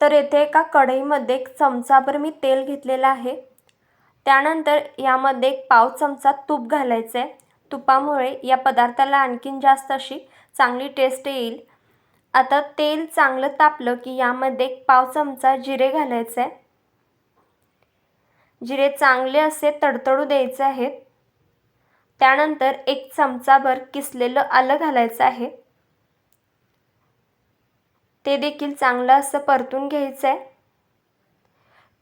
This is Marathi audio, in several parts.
तर येथे एका कढईमध्ये एक चमचाभर मी तेल घेतलेलं आहे. त्यानंतर यामध्ये एक पाव चमचा तूप घालायचं आहे तुपामुळे या पदार्थाला आणखीन जास्त अशी चांगली टेस्ट येईल. आता तेल चांगलं तापलं की यामध्ये एक पाव चमचा जिरे घालायचं आहे जिरे चांगले असे तडतडू द्यायचे आहेत. त्यानंतर एक चमचाभर किसलेलं आलं घालायचं आहे. ते देखील चांगलं असं परतून घ्यायचं आहे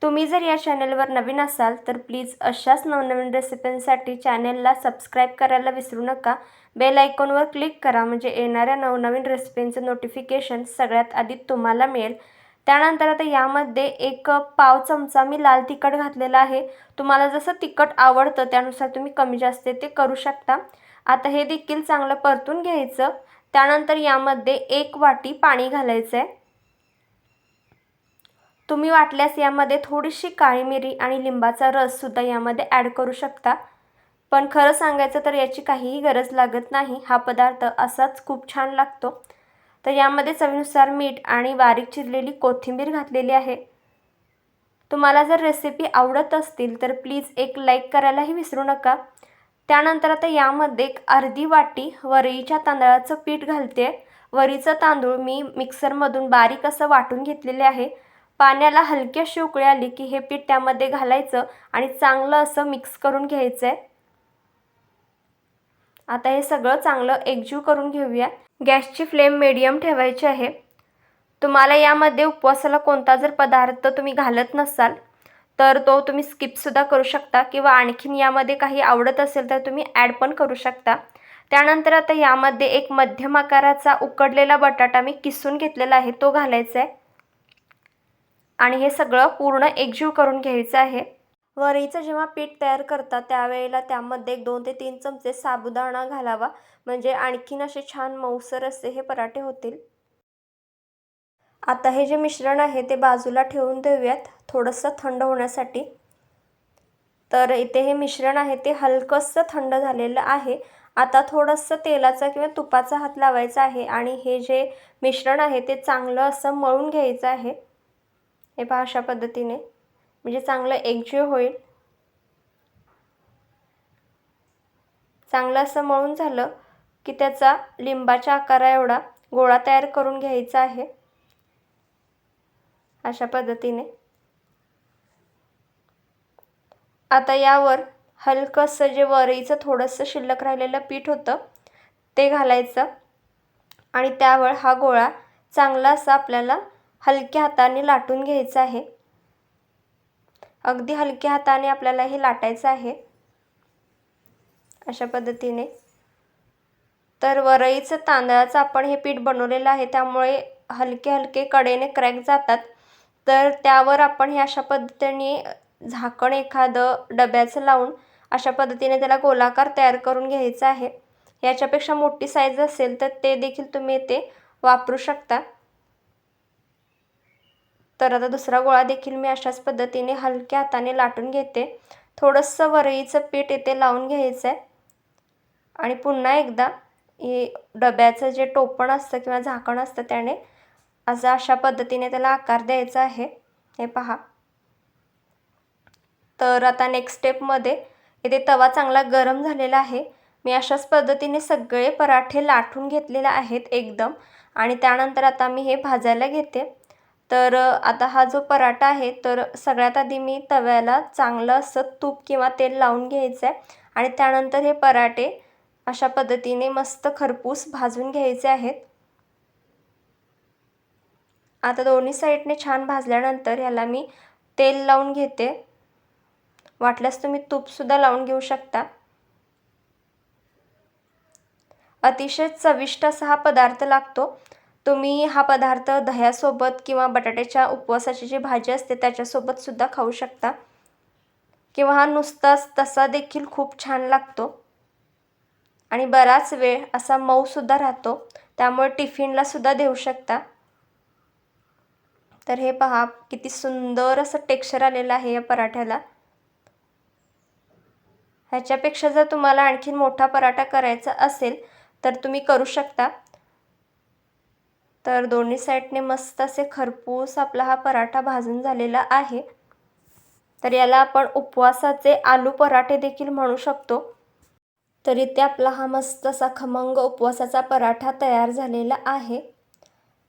तुम्ही जर या चॅनलवर नवीन असाल तर प्लीज अशाच नवनवीन रेसिपींसाठी चॅनलला सबस्क्राईब करायला विसरू नका. बेल आयकॉनवर क्लिक करा म्हणजे येणाऱ्या नवनवीन रेसिपींचं नोटिफिकेशन सगळ्यात आधी तुम्हाला मिळेल. त्यानंतर आता यामध्ये एक पाव चमचा मी लाल तिखट घातलेला आहे. तुम्हाला जसं तिखट आवडतं त्यानुसार तुम्ही कमी जास्त ते करू शकता. आता हे देखील चांगलं परतून घ्यायचं. त्यानंतर यामध्ये एक वाटी पाणी घालायचं आहे तुम्ही वाटल्यास यामध्ये थोडीशी काळी मिरी आणि लिंबाचा रससुद्धा यामध्ये ॲड करू शकता. पण खरं सांगायचं तर याची काहीही गरज लागत नाही. हा पदार्थ असाच खूप छान लागतो. तर यामध्ये चवीनुसार मीठ आणि बारीक चिरलेली कोथिंबीर घातलेली आहे. तुम्हाला जर रेसिपी आवडत असतील तर प्लीज एक लाईक करायलाही विसरू नका. त्यानंतर आता यामध्ये एक अर्धी वाटी वरईच्या तांदळाचं पीठ घालते. वरीचं तांदूळ मी मिक्सरमधून बारीक असं वाटून घेतलेले आहे. पाण्याला हलक्याशी उकळी आली की हे पीठ त्यामध्ये घालायचं आणि चांगलं असं मिक्स करून घ्यायचं आहे आता हे सगळं चांगलं एकजीव करून घेऊया. गॅसची फ्लेम मिडियम ठेवायची आहे. तुम्हाला यामध्ये उपवासाला कोणता जर पदार्थ तुम्ही घालत नसाल तर तो तुम्ही स्किपसुद्धा करू शकता किंवा आणखीन यामध्ये काही आवडत असेल तर तुम्ही ॲड पण करू शकता. त्यानंतर आता यामध्ये एक मध्यम आकाराचा उकडलेला बटाटा मी किसून घेतलेला आहे तो घालायचा आहे आणि हे सगळं पूर्ण एकजीव करून घ्यायचं आहे. वरीचं जेव्हा पीठ तयार करता त्यावेळेला त्यामध्ये एक दोन ते तीन चमचे साबुदाणा घालावा. म्हणजे आणखीन असे छान मऊसर असे हे पराठे होतील. आता हे जे मिश्रण आहे ते बाजूला ठेवून देऊयात. थोडंसं थंड होण्यासाठी. तर इथे हे मिश्रण आहे ते हलकंसं थंड झालेलं आहे. आता थोडंसं तेलाचा किंवा तुपाचा हात लावायचा आहे आणि हे जे मिश्रण आहे ते चांगलं असं मळून घ्यायचं आहे. हे पहा अशा पद्धतीने. म्हणजे चांगलं एकजीव होईल. चांगलं असं मळून झालं की त्याचा लिंबाच्या आकारा एवढा गोळा तयार करून घ्यायचा आहे. अशा पद्धतीने. आता यावर हलकंसं जे वरईचं थोडंसं शिल्लक राहिलेलं पीठ होतं ते घालायचं. आणि त्यावर हा गोळा चांगला असा आपल्याला हलक्या हाताने लाटून घ्यायचा आहे. अगदी हलक्या हाताने आपल्याला हे लाटायचं आहे. अशा पद्धतीने. तर वरईचं तांदळाचं आपण हे पीठ बनवलेलं आहे त्यामुळे हलके हलके कडेने क्रॅक जातात. तर त्यावर आपण हे अशा पद्धतीने झाकण एखादं डब्याचं लावून अशा पद्धतीने त्याला गोलाकार तयार करून घ्यायचा आहे. याच्यापेक्षा मोठी साईज असेल तर ते देखील तुम्ही ते वापरू शकता. तर आता दुसरा गोळा देखील मी अशाच पद्धतीने हलक्या हाताने लाटून घेते. थोडंसं वरईचं पीठ येथे लावून घ्यायचं आहे. आणि पुन्हा एकदा हे डब्याचं जे टोपण असतं किंवा झाकण असतं त्याने असं अशा पद्धतीने त्याला आकार द्यायचा आहे. हे पहा. तर आता नेक्स्ट स्टेपमध्ये इथे तवा चांगला गरम झालेला आहे. मी अशाच पद्धतीने सगळे पराठे लाटून घेतलेले आहेत एकदम. आणि त्यानंतर आता मी हे भाजायला घेते. तर आता हा जो पराठा आहे तर सगळ्यात आधी मी तव्याला चांगलं असं तूप किंवा तेल लावून घ्यायचं आहे आणि त्यानंतर हे पराठे अशा पद्धतीने मस्त खरपूस भाजून घ्यायचे आहेत. आता दोन्ही साईडने छान भाजल्यानंतर ह्याला मी तेल लावून घेते. वाटल्यास तुम्ही तूपसुद्धा लावून घेऊ शकता. अतिशय चविष्ट असा हा पदार्थ लागतो. तुम्ही हा पदार्थ दह्यासोबत किंवा बटाट्याच्या उपवासाची जी भाजी असते त्याच्यासोबतसुद्धा खाऊ शकता. किंवा हा नुसताच तसा देखील खूप छान लागतो. आणि बराच वेळ असा मऊसुद्धा राहतो. त्यामुळे टिफिनलासुद्धा देऊ शकता. तर हे पहा किती सुंदर असं टेक्स्चर आलेलं आहे या पराठ्याला. ह्याच्यापेक्षा जर तुम्हाला आणखीन मोठा पराठा करायचा असेल तर तुम्ही करू शकता. तर दोन्ही साईडने मस्त असे खरपूस आपला हा पराठा भाजून झालेला आहे. तर याला आपण उपवासाचे आलू पराठे देखील म्हणू शकतो. तर इथे आपला हा मस्त असा खमंग उपवासाचा पराठा तयार झालेला आहे.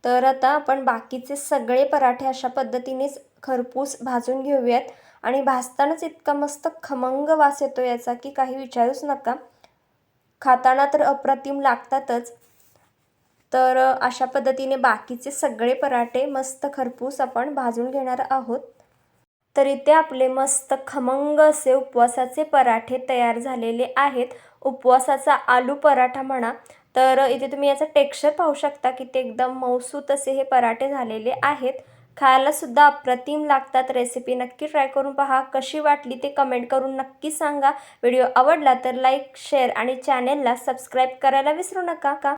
तर आता आपण बाकीचे सगळे पराठे अशा पद्धतीनेच खरपूस भाजून घेऊयात. आणि भाजतानाच इतका मस्त खमंग वास येतो याचा की काही विचारूच नका. खाताना तर अप्रतिम लागतातच. तर अशा पद्धतीने बाकीचे सगळे पराठे मस्त खरपूस आपण भाजून घेणार आहोत. तर इथे आपले मस्त खमंग असे उपवासाचे पराठे तयार झालेले आहेत. उपवासाचा आलू पराठा म्हणा. तर इथे तुम्ही याचं टेक्स्चर पाहू शकता की ते एकदम मौसूत असे हे पराठे झालेले आहेत. खायलासुद्धा अप्रतिम लागतात. रेसिपी नक्की ट्राय करून पहा. कशी वाटली ते कमेंट करून नक्की सांगा. व्हिडिओ आवडला तर लाईक शेअर आणि चॅनेलला सबस्क्राईब करायला विसरू नका का?